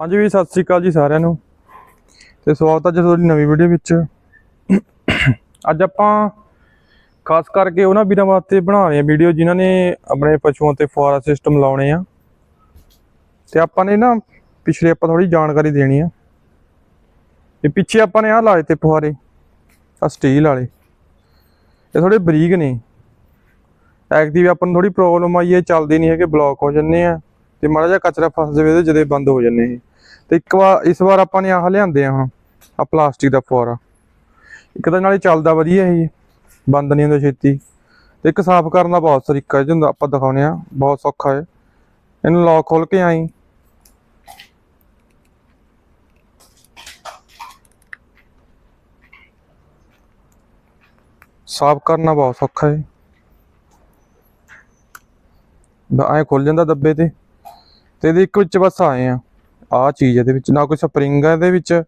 ਹਾਂਜੀ ਵੀ ਸਤਿ ਸ੍ਰੀ ਅਕਾਲ ਜੀ ਸਾਰਿਆਂ ਨੂੰ। ਤੇ ਸਵਾਗਤ ਹੈ ਜੀ ਤੁਹਾਡੀ ਨਵੀਂ ਵੀਡੀਓ ਵਿੱਚ। ਅੱਜ ਆਪਾਂ ਖਾਸ ਕਰਕੇ ਉਹਨਾਂ ਵੀਰਾਂ ਵਾਸਤੇ ਬਣਾ ਰਹੇ ਹਾਂ ਵੀਡੀਓ ਜਿਨ੍ਹਾਂ ਨੇ ਆਪਣੇ ਪਸ਼ੂਆਂ ਤੇ ਫੁਆਰਾ ਸਿਸਟਮ ਲਾਉਣੇ ਆ। ਤੇ ਆਪਾਂ ਨੇ ਨਾ ਪਿਛਲੇ ਆਪਾਂ ਥੋੜੀ ਜਾਣਕਾਰੀ ਦੇਣੀ ਆ। ਤੇ ਪਿੱਛੇ ਆਪਾਂ ਨੇ ਆਹ ਲਾਏ ਤੇ ਫੁਆਰੇ ਆ ਸਟੀਲ ਵਾਲੇ। ਇਹ ਥੋੜੇ ਬਰੀਕ ਨੇ। ਐਕਟਿਵ ਆਪਾਂ ਨੂੰ ਥੋੜੀ ਪ੍ਰੋਬਲਮ ਆਈ ਹੈ, ਚੱਲਦੇ ਨਹੀਂ ਹੈਗੇ ਬਲੌਕ ਹੋ ਜੰਨੇ ਆ। ਤੇ ਮਾੜਾ ਜਿਹਾ ਕਚਰਾ ਫਸ ਜਾਵੇ ਤੇ ਜਦੇ ਬੰਦ ਹੋ ਜਾਂਦੇ ਇਹ। ਤੇ ਇੱਕ ਵਾਰ, ਇਸ ਵਾਰ ਆਪਾਂ ਨੇ ਆਹ ਲਿਆਂਦੇ ਆ ਹੁਣ ਆ ਪਲਾਸਟਿਕ ਦਾ ਫੁਆਰਾ। ਇੱਕ ਤਾਂ ਨਾਲੇ ਚੱਲਦਾ ਵਧੀਆ ਇਹ, ਬੰਦ ਨਹੀਂ ਹੁੰਦਾ ਛੇਤੀ। ਤੇ ਇੱਕ ਸਾਫ਼ ਕਰਨ ਦਾ ਬਹੁਤ ਤਰੀਕਾ ਹੈ, ਜਿਹਨੂੰ ਆਪਾਂ ਦਿਖਾਉਨੇ ਆ, ਬਹੁਤ ਸੌਖਾ ਹੈ। ਇਹਨੂੰ ਲੌਕ ਖੋਲ ਕੇ ਆਈ। ਸਾਫ਼ ਕਰਨਾ ਬਹੁਤ ਸੌਖਾ ਹੈ। ਐ ਖੁੱਲ ਜਾਂਦਾ ਦੱਬੇ ਤੇ। ਤੇ ਇਹਦੇ ਇੱਕ ਵਿੱਚ ਬਸ ਆਏ ਆ। ਆ ਚੀਜ਼ ਇਹਦੇ ਵਿੱਚ, ਨਾ ਕੋਈ ਸਪਰਿੰਗ ਹੈ ਇਹਦੇ ਵਿੱਚ,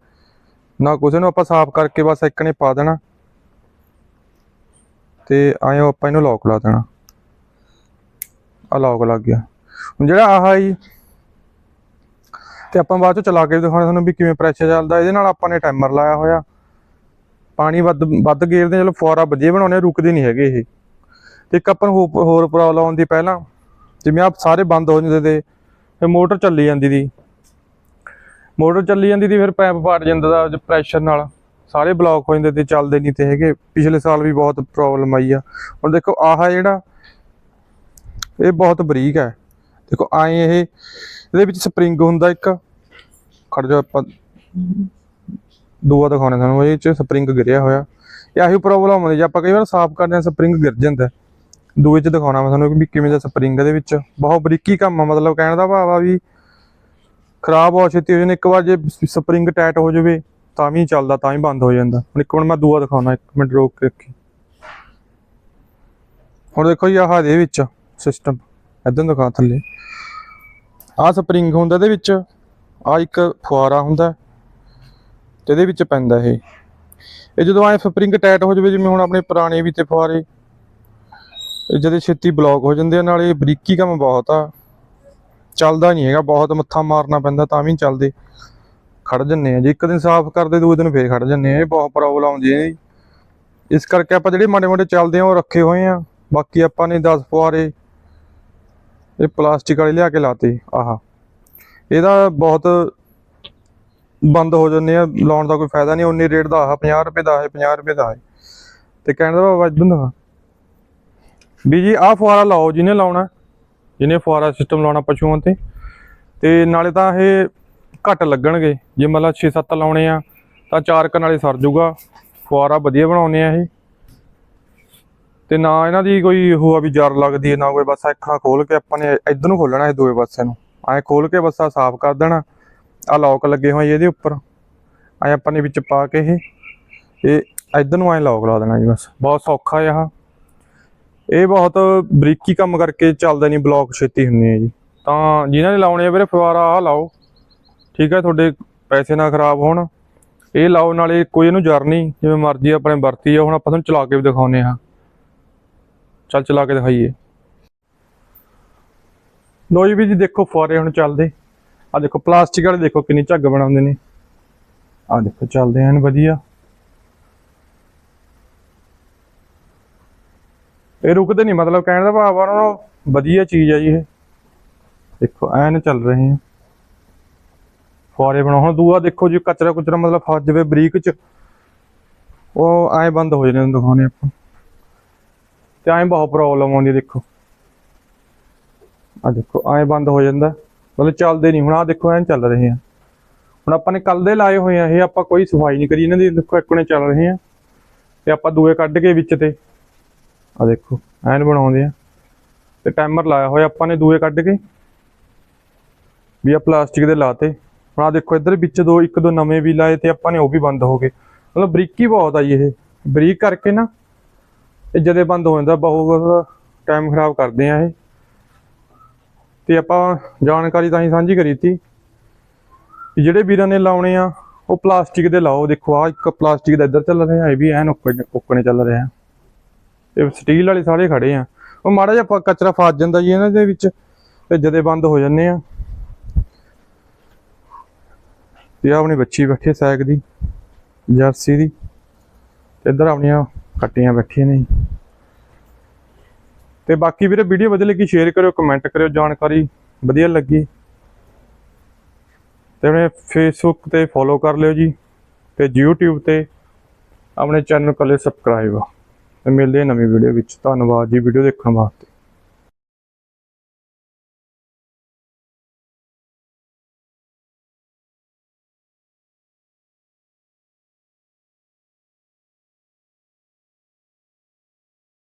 ਨਾ ਕੁਛ ਨੂੰ ਆਪਾਂ ਸਾਫ਼ ਕਰਕੇ ਬਸ ਇੱਕ ਨੇ ਪਾ ਦੇਣਾ। ਤੇ ਆਇਓ ਆਪਾਂ ਇਹਨੂੰ ਲੌਕ ਲਾ ਦੇਣਾ। ਆ ਲੌਕ ਲੱਗ ਗਿਆ। ਹੁਣ ਜਿਹੜਾ ਆਹ ਜੀ ਤੇ ਆਪਾਂ ਬਾਅਦ ਚ ਚਲਾ ਕੇ ਦਿਖਾਉਣਾ ਤੁਹਾਨੂੰ ਵੀ ਕਿਵੇਂ ਪ੍ਰੈਸ਼ਰ ਚੱਲਦਾ। ਇਹਦੇ ਨਾਲ ਆਪਾਂ ਨੇ ਟਾਈਮਰ ਲਾਇਆ ਹੋਇਆ। ਪਾਣੀ ਵੱਧ ਵੱਧ ਗੇਰਦੇ ਚਲੋ ਫੁਆਰਾ ਵਧੀਆ ਬਣਾਉਣੇ ਰੁਕਦੇ ਨਹੀਂ ਹੈਗੇ ਇਹ। ਤੇ ਇੱਕ ਆਪਾਂ ਨੂੰ ਹੋਰ ਪ੍ਰੋਬਲਮ ਆਉਂਦੀ ਪਹਿਲਾਂ, ਜਿਵੇਂ ਆਪ ਸਾਰੇ ਬੰਦ ਹੋ ਜਾਂਦੇ ਤੇ ਫਿਰ ਮੋਟਰ ਚੱਲੀ ਜਾਂਦੀ ਦੀ। ਮੋਟਰ ਚੱਲੀ ਜਾਂਦੀ ਦੀ, ਫਿਰ ਪੈਪ ਪਾਟ ਜਾਂਦਾ ਦਾ ਪ੍ਰੈਸ਼ਰ ਨਾਲ। ਸਾਰੇ ਬਲੌਕ ਹੋ ਜਾਂਦੇ ਤੇ ਚੱਲਦੇ ਨਹੀਂ ਤੇ ਹੈਗੇ। ਪਿਛਲੇ ਸਾਲ ਵੀ ਬਹੁਤ ਪ੍ਰੋਬਲਮ ਆਈ ਆ। ਹੁਣ ਦੇਖੋ, ਆਹ ਜਿਹੜਾ, ਇਹ ਬਹੁਤ ਬਰੀਕ ਹੈ। ਦੇਖੋ, ਆਏ ਇਹ, ਇਹਦੇ ਵਿੱਚ ਸਪਰਿੰਗ ਹੁੰਦਾ ਇੱਕ। ਖੜ ਜਾ ਆਪਾਂ। ਦੂਆ ਦਿਖਾਉਣੇ ਤੁਹਾਨੂੰ। ਇਹ ਚ ਸਪਰਿੰਗ ਗਿਰਿਆ ਹੋਇਆ। ਇਹ ਆਹੀ ਪ੍ਰੋਬਲਮ ਹੁੰਦੀ ਜੇ ਆਪਾਂ ਕਈ ਵਾਰ ਸਾਫ਼ ਕਰਦੇ ਹਾਂ ਸਪਰਿੰਗ ਗਿਰ ਜਾਂਦਾ। ਹੈ। ਦੂਏ ਦਿਖਾਉਣਾ ਮੈਂ ਤੁਹਾਨੂੰ ਵੀ ਕਿਵੇਂ ਦਾ ਸਪਰਿੰਗ ਇਹਦੇ ਵਿੱਚ। ਬਹੁਤ ਬਰੀਕੀ ਕੰਮ ਆ, ਮਤਲਬ ਕਹਿਣ ਦਾ ਭਾਵ ਆ ਵੀ ਖਰਾਬ ਬਹੁਤ ਛੇਤੀ ਹੋ ਜਾਂਦੇ, ਇੱਕ ਵਾਰ ਜੇ ਸਪਰਿੰਗ ਟਾਈਟ ਹੋ ਜਾਵੇ ਤਾਂ ਵੀ ਚੱਲਦਾ, ਤਾਂ ਹੀ ਬੰਦ ਹੋ ਜਾਂਦਾ। ਹੁਣ ਇੱਕ ਮਿੰਟ ਮੈਂ ਦੂਆ ਦਿਖਾਉਣਾ, ਇੱਕ ਮਿੰਟ ਰੋਕ ਕੇ ਰੱਖੀ। ਹੁਣ ਦੇਖੋ ਜੀ ਆਹ ਇਹਦੇ ਵਿੱਚ ਸਿਸਟਮ ਇਦਾਂ ਦਿਖਾ ਥੱਲੇ। ਆਹ ਸਪਰਿੰਗ ਹੁੰਦਾ ਇਹਦੇ ਵਿੱਚ ਆ ਇੱਕ ਫੁਆਰਾ ਹੁੰਦਾ ਤੇ ਇਹਦੇ ਵਿੱਚ ਪੈਂਦਾ ਇਹ। ਇਹ ਜਦੋਂ ਐ ਸਪਰਿੰਗ ਟਾਈਟ ਹੋ ਜਾਵੇ, ਜਿਵੇਂ ਹੁਣ ਆਪਣੇ ਪੁਰਾਣੇ ਵੀ ਤੇ ਫੁਆਰੇ ਜਦੇ ਛੇਤੀ ਬਲੌਕ ਹੋ ਜਾਂਦੇ ਆ, ਨਾਲੇ ਬਰੀਕੀ ਕੰਮ ਬਹੁਤ ਆ। ਚੱਲਦਾ ਨਹੀਂ ਹੈਗਾ, ਬਹੁਤ ਮੱਥਾ ਮਾਰਨਾ ਪੈਂਦਾ, ਤਾਂ ਵੀ ਚੱਲਦੇ। ਖੜ ਜੰਨੇ ਆ, ਜੇ ਇੱਕ ਦਿਨ ਸਾਫ਼ ਕਰਦੇ ਦੂਜੇ ਦਿਨ ਫੇਰ ਖੜ ਜੰਨੇ ਆ, ਇਹ ਬਹੁਤ ਪ੍ਰੋਬਲਮ ਆਉਂਦੀ ਹੈ ਇਸ ਕਰਕੇ ਆਪਾਂ ਜਿਹੜੇ ਮਾੜੇ ਮੋਟੇ ਚੱਲਦੇ ਆ, ਉਹ ਰੱਖੇ ਹੋਏ ਆ। ਬਾਕੀ ਆਪਾਂ ਨੇ 10 ਫੁਆਰੇ ਇਹ ਪਲਾਸਟਿਕ ਵਾਲੇ ਲਿਆ ਕੇ ਲਾਤੇ, ਆਹ। ਇਹਦਾ ਬਹੁਤ ਬੰਦ ਹੋ ਜਾਂਦੇ ਆ, ਲਾਉਣ ਦਾ ਕੋਈ ਫਾਇਦਾ ਨਹੀਂ ਉਨੀ ਰੇਟ ਦਾ ਆਹ 50 ਰੁਪਏ ਦਾ ਹੈ 50 ਰੁਪਏ ਦਾ ਹੈ ਤੇ ਕਹਿਣ ਦਾ ਭਾਵ ਇਦਾਂ ਦਾ ਵੀ ਜੀ ਆਹ ਫੁਆਰਾ ਲਾਓ ਜਿਹਨੇ ਲਾਉਣਾ, ਜਿਹਨੇ ਫੁਆਰਾ ਸਿਸਟਮ ਲਾਉਣਾ ਪਸ਼ੂਆਂ ਤੇ। ਤੇ ਨਾਲੇ ਤਾਂ ਇਹ ਘੱਟ ਲੱਗਣਗੇ। ਜੇ ਮਤਲਬ 6-7 ਲਾਉਣੇ ਆ, ਤਾਂ ਚਾਰ ਕ ਨਾਲੇ ਸਰ ਜਾਊਗਾ। ਫੁਆਰਾ ਵਧੀਆ ਬਣਾਉਨੇ ਆ ਇਹ। ਤੇ ਨਾ ਇਹਨਾਂ ਦੀ ਕੋਈ ਉਹ ਆ ਵੀ ਜਰ ਲੱਗਦੀ ਹੈ, ਨਾ ਕੋਈ ਬਸ ਅੱਖਾਂ ਖੋਲ ਕੇ ਆਪਾਂ ਨੇ ਇੱਧਰ ਨੂੰ ਖੋਲਣਾ ਇਹ ਦੋਵੇਂ ਪਾਸੇ ਨੂੰ। ਐ ਖੋਲ ਕੇ ਬਸ ਆ ਸਾਫ਼ ਕਰ ਦੇਣਾ। ਆ ਲੌਕ ਲੱਗੇ ਹੋਏ ਇਹਦੇ ਉੱਪਰ। ਐ ਆਪਾਂ ਨੇ ਵਿੱਚ ਪਾ ਕੇ ਇਹ ਇਹ ਇੱਧਰ ਨੂੰ ਐ ਲੌਕ ਲਾ ਦੇਣਾ ਜੀ ਬਸ। ਬਹੁਤ ਸੌਖਾ ਹੈ ਆਹ। ਇਹ ਬਹੁਤ ਬਰੀਕੀ ਕੰਮ ਕਰਕੇ ਚੱਲਦਾ ਨਹੀਂ, ਬਲੌਕ ਛੇਤੀ ਹੁੰਦੇ ਆ ਜੀ। ਤਾਂ ਜਿਨ੍ਹਾਂ ਨੇ ਲਾਉਣੇ ਆ ਵੀਰੇ, ਫੁਆਰਾ ਆ ਲਾਓ। ਠੀਕ ਹੈ, ਤੁਹਾਡੇ ਪੈਸੇ ਨਾ ਖਰਾਬ ਹੋਣ। ਇਹ ਲਾਓ, ਨਾਲੇ ਕੋਈ ਇਹਨੂੰ ਜਰ ਨਹੀਂ, ਜਿਵੇਂ ਮਰਜ਼ੀ ਆਪਣੇ ਵਰਤੀ ਆ। ਹੁਣ ਆਪਾਂ ਤੁਹਾਨੂੰ ਚਲਾ ਕੇ ਵੀ ਦਿਖਾਉਨੇ ਆ ਚੱਲ, ਚਲਾ ਕੇ ਦਿਖਾਈਏ। ਲੋ ਜੀ ਵੀ ਜੀ, ਦੇਖੋ ਫੁਆਰੇ ਹੁਣ ਚੱਲਦੇ। ਆ ਦੇਖੋ, ਪਲਾਸਟਿਕ ਵਾਲੇ ਦੇਖੋ ਕਿੰਨੀ ਝੱਗ ਬਣਾਉਂਦੇ ਨੇ। ਆ ਦੇਖੋ, ਚੱਲਦੇ ਐਨ ਵਧੀਆ। ਇਹ ਰੁਕਦੇ ਨਹੀਂ, ਮਤਲਬ ਕਹਿਣ ਦਾ ਭਾਵ ਆ ਉਹਨਾਂ ਨੂੰ ਵਧੀਆ ਚੀਜ਼ ਆ ਜੀ ਇਹ। ਦੇਖੋ, ਐਨ ਚੱਲ ਰਹੇ ਆ। ਫੁਆਰੇ ਬਣਾਓ। ਹੁਣ ਦੂਆ ਦੇਖੋ ਜੀ, ਕਚਰਾ ਕੁਚਰਾ ਮਤਲਬ ਫਸ ਜਾਵੇ ਬਰੀਕ ਚ, ਉਹ ਐ ਬੰਦ ਹੋ ਜਾਂਦੇ ਦਿਖਾਉਣੇ ਆਪਾਂ। ਤੇ ਐ ਬਹੁਤ ਪ੍ਰੋਬਲਮ ਆਉਂਦੀ ਦੇਖੋ। ਆ ਦੇਖੋ, ਐ ਬੰਦ ਹੋ ਜਾਂਦਾ। ਮਤਲਬ ਚੱਲਦੇ ਨਹੀਂ। ਹੁਣ ਆ ਦੇਖੋ ਐਨ ਚੱਲ ਰਹੇ ਆ। ਹੁਣ ਆਪਾਂ ਨੇ ਕੱਲ ਦੇ ਲਾਏ ਹੋਏ ਆ, ਇਹ ਆਪਾਂ ਕੋਈ ਸਫ਼ਾਈ ਨਹੀਂ ਕਰੀ। ਇਹਨਾਂ ਦੀ ਦੇਖੋ, ਇੱਕੋ ਨੇ ਚੱਲ ਰਹੇ ਆ। ਤੇ ਆਪਾਂ ਦੂਏ ਕੱਢ ਕੇ ਵਿੱਚ ਤੇ। ਆ ਦੇਖੋ, ਐਨ ਬਣਾਉਂਦੇ ਆ। ਤੇ ਟਾਈਮਰ ਲਾਇਆ ਹੋਇਆ, ਆਪਾਂ ਨੇ ਦੂਏ ਕੱਢ ਕੇ। ਵੀ ਆ ਪਲਾਸਟਿਕ ਦੇ ਲਾਤੇ। ਹੁਣ ਆ ਦੇਖੋ, ਇੱਧਰ ਵਿੱਚ ਦੋ, ਇੱਕ, ਦੋ ਨਵੇਂ ਵੀ ਲਾਏ ਤੇ ਆਪਾਂ ਨੇ ਉਹ ਵੀ ਬੰਦ ਹੋ ਗਏ। ਮਤਲਬ ਬਰੀਕੀ ਬਹੁਤ ਆਈ ਇਹ। ਬਰੀਕ ਕਰਕੇ ਨਾ, ਇਹ ਜਦੇ ਬੰਦ ਹੋ ਜਾਂਦਾ, ਬਹੁਤ ਟਾਈਮ ਖਰਾਬ ਕਰਦੇ ਆ ਇਹ। ਤੇ ਆਪਾਂ ਜਾਣਕਾਰੀ ਤਾਂ ਹੀ ਸਾਂਝੀ ਕਰੀ ਤੀ ਵੀ ਜਿਹੜੇ ਵੀਰਾਂ ਨੇ ਲਾਉਣੇ ਆ, ਉਹ ਪਲਾਸਟਿਕ ਦੇ ਲਾਓ। ਦੇਖੋ ਆ ਇੱਕ ਪਲਾਸਟਿਕ ਦਾ ਇੱਧਰ ਚੱਲ ਰਿਹਾ, ਇਹ ਵੀ ਐਨ ਉੱਕਣੇ ਉੱਕਣੇ ਚੱਲ ਰਿਹਾ। ਤੇ ਸਟੀਲ ਵਾਲੇ ਸਾਰੇ ਖੜੇ ਆ। ਉਹ ਮਾੜਾ ਜਿਹਾ ਕਚਰਾ ਫਸ ਜਾਂਦਾ ਜੀ ਇਹਨਾਂ ਦੇ ਵਿੱਚ, ਤੇ ਜਦੇ ਬੰਦ ਹੋ ਜਾਂਦੇ ਆ। ਤੇ ਆਪਣੀ ਬੱਚੀ ਬੈਠੀ ਹੈ ਦੀ, ਜਰਸੀ ਦੀ। ਇੱਧਰ ਆਪਣੀਆਂ ਕੱਟੀਆਂ ਬੈਠੀਆਂ ਨੇ ਤੇ ਬਾਕੀ ਵੀਰੇ ਵੀਡੀਓ ਵਧੀਆ ਲੱਗੀ, ਸ਼ੇਅਰ ਕਰਿਓ, ਕਮੈਂਟ ਕਰਿਓ, ਜਾਣਕਾਰੀ ਵਧੀਆ ਲੱਗੀ। ਤੇ ਆਪਣੇ ਫੇਸਬੁੱਕ ਤੇ ਫੋਲੋ ਕਰ ਲਿਓ ਜੀ, ਤੇ YouTube ਤੇ ਆਪਣੇ ਚੈਨਲ ਕੋਲੇ ਸਬਸਕ੍ਰਾਈਬ ਮਿਲਦੇ ਨਵੀਂ ਵੀਡੀਓ ਵਿੱਚ। ਧੰਨਵਾਦ ਜੀ ਵੀਡੀਓ ਦੇਖਣ ਵਾਸਤੇ।